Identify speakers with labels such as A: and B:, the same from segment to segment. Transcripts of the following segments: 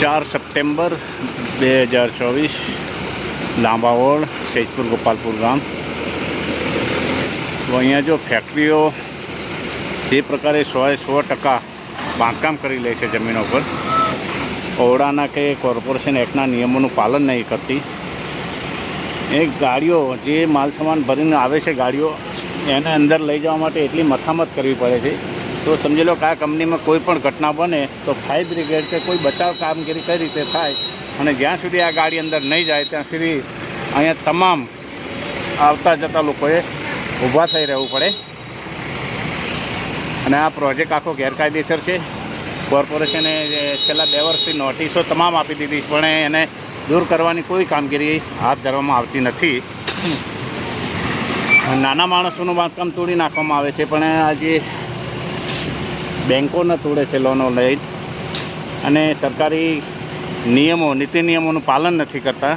A: બાર September બે હજાર ચોવીસ લાંબાવોડ સૈદપુર ગોપાલપુર ગામ. તો અહીંયા જો ફેક્ટરીઓ જે પ્રકારે સોએ સો ટકા બાંધકામ કરી લે છે જમીનો પર, ઓરડાના કે કોર્પોરેશન એક્ટના નિયમોનું પાલન નહીં કરતી. એ ગાડીઓ, જે માલ સામાન ભરીને આવે છે ગાડીઓ, એને અંદર લઈ જવા માટે એટલી મથામત કરવી પડે છે. તો સમજી લો કે આ કંપનીમાં કોઈ પણ ઘટના બને તો ફાયર બ્રિગેડ કે કોઈ બચાવ કામગીરી કઈ રીતે થાય અને જ્યાં સુધી આ ગાડી અંદર નહીં જાય, ત્યાં સુધી અહીંયા તમામ આવતા જતા લોકોએ ઊભા થઈ રહેવું પડે. અને આ પ્રોજેક્ટ આખો ગેરકાયદેસર છે. કોર્પોરેશને જે છેલ્લા બે વર્ષથી નોટિસો તમામ આપી દીધી પણ એને દૂર કરવાની કોઈ કામગીરી હાથ ધરવામાં આવતી નથી. નાના માણસોનું બાંધકામ તોડી નાખવામાં આવે છે, પણ આજે બેન્કોને તોડે છે લોનો લઈ. અને સરકારી નિયમો, નીતિ નિયમોનું પાલન નથી કરતા.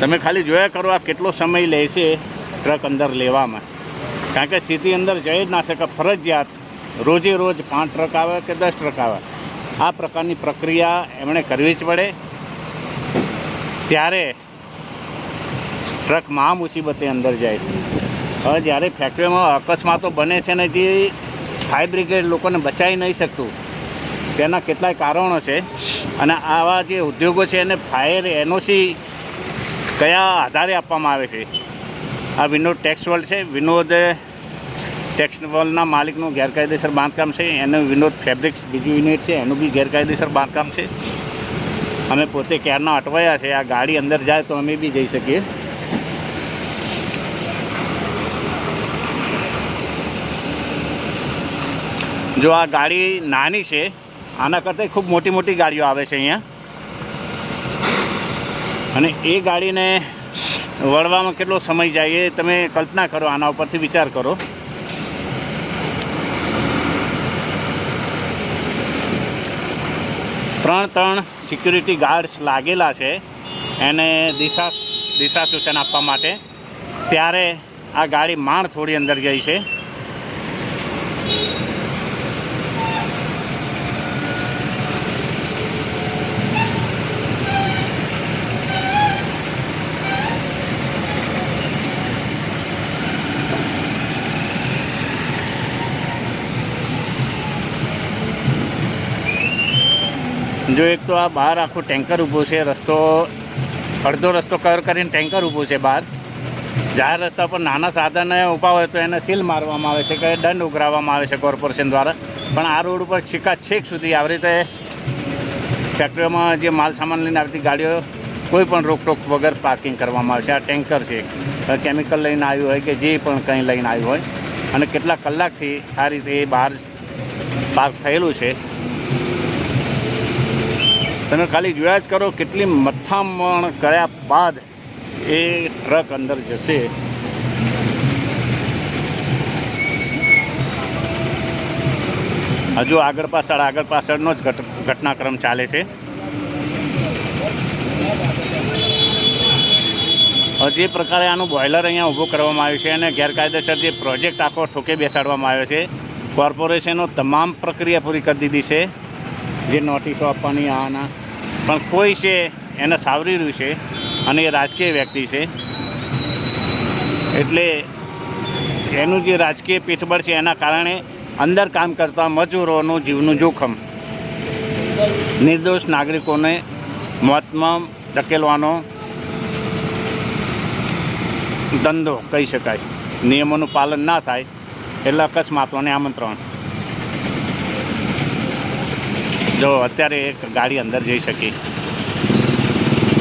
A: તમે ખાલી જોયા કરો આ કેટલો સમય લે છે ટ્રક અંદર લેવામાં. કારણ કે સીધી અંદર જઈ જ ના શકે. ફરજિયાત રોજે રોજ પાંચ ટ્રક આવે કે દસ ટ્રક આવે. આ પ્રકારની પ્રક્રિયા એમણે કરવી જ પડે. ત્યારે ટ્રક મહા મુસીબતે અંદર જાય હવે જ્યારે ફેક્ટરીમાં અકસ્માતો બને છે ને જે ફાયર બ્રિગેડ લોકોને બચાવી નહીં શકતું, તેના કેટલાય કારણો છે. અને આવા જે ઉદ્યોગો છે એને ફાયર એનઓસી કયા આધારે આપવામાં આવે છે? આ વિનોદ ટેક્સ વર્લ્ડ છે. વિનોદ ટેક્સ વર્લ્ડના માલિકનું ગેરકાયદેસર બાંધકામ છે. એનું વિનોદ ફેબ્રિક્સ બીજું યુનિટ છે. એનું બી ગેરકાયદેસર બાંધકામ છે. અમે પોતે ક્યારના અટવાયા છે. આ ગાડી અંદર જાય તો અમે બી જઈ શકીએ. જો આ ગાડી નાની છે, આના કરતાં ખૂબ મોટી મોટી ગાડીઓ આવે છે અહીંયા. અને એ ગાડીને વળવામાં કેટલો સમય જાય એ તમે કલ્પના કરો, આના ઉપરથી વિચાર કરો. ત્રણ ત્રણ સિક્યુરિટી ગાર્ડ્સ લાગેલા છે એને દિશા દિશા સૂચન આપવા માટે. ત્યારે આ ગાડી માણ થોડી અંદર ગઈ છે. જો એક તો આ બહાર આખું ટેન્કર ઊભું છે, રસ્તો, અડધો રસ્તો કવર કરીને ટેન્કર ઊભું છે બહાર. જાહેર રસ્તા પર નાના સાધનો ઊભા હોય તો એને સીલ મારવામાં આવે છે કે દંડ ઉઘરાવવામાં આવે છે કોર્પોરેશન દ્વારા. પણ આ રોડ ઉપર છીકા છેક સુધી આવી રીતે ફેક્ટરીઓમાં જે માલ સામાન લઈને આવતી ગાડીઓ કોઈ પણ રોકટોક વગર પાર્કિંગ કરવામાં આવે છે. આ ટેન્કર છે કેમિકલ લઈને આવ્યું હોય કે જે પણ કંઈ લઈને આવ્યું હોય. અને કેટલા કલાકથી આ રીતે બહાર પાર્ક થયેલું છે. તમે ખાલી જોયા જ કરો કેટલી મથામણ કર્યા બાદ એ ટ્રક અંદર જશે. હજુ આગળ પાછળ, આગળ પાછળનો જ ઘટ, ઘટનાક્રમ ચાલે છે. જે પ્રકારે આનું બોઇલર અહીંયા ઊભું કરવામાં આવ્યું છે અને ગેરકાયદેસર જે પ્રોજેક્ટ આખો ઠોકે બેસાડવામાં આવ્યો છે. કોર્પોરેશનો તમામ પ્રક્રિયા પૂરી કરી દીધી છે. જે નોટિસો આપવાની આના. પણ કોઈ છે, એને સાવરી રહ્યું છે અને એ રાજકીય વ્યક્તિ છે. એટલે એનું જે રાજકીય પીઠબળ છે, એના કારણે અંદર કામ કરતા મજૂરોનું જીવનું જોખમ. નિર્દોષ નાગરિકોને મોતમાં ધકેલવાનો ધંધો કહી શકાય. નિયમોનું પાલન ના થાય, એટલે અકસ્માતોને આમંત્રણ. જો અત્યારે એક ગાડી અંદર જઈ શકી.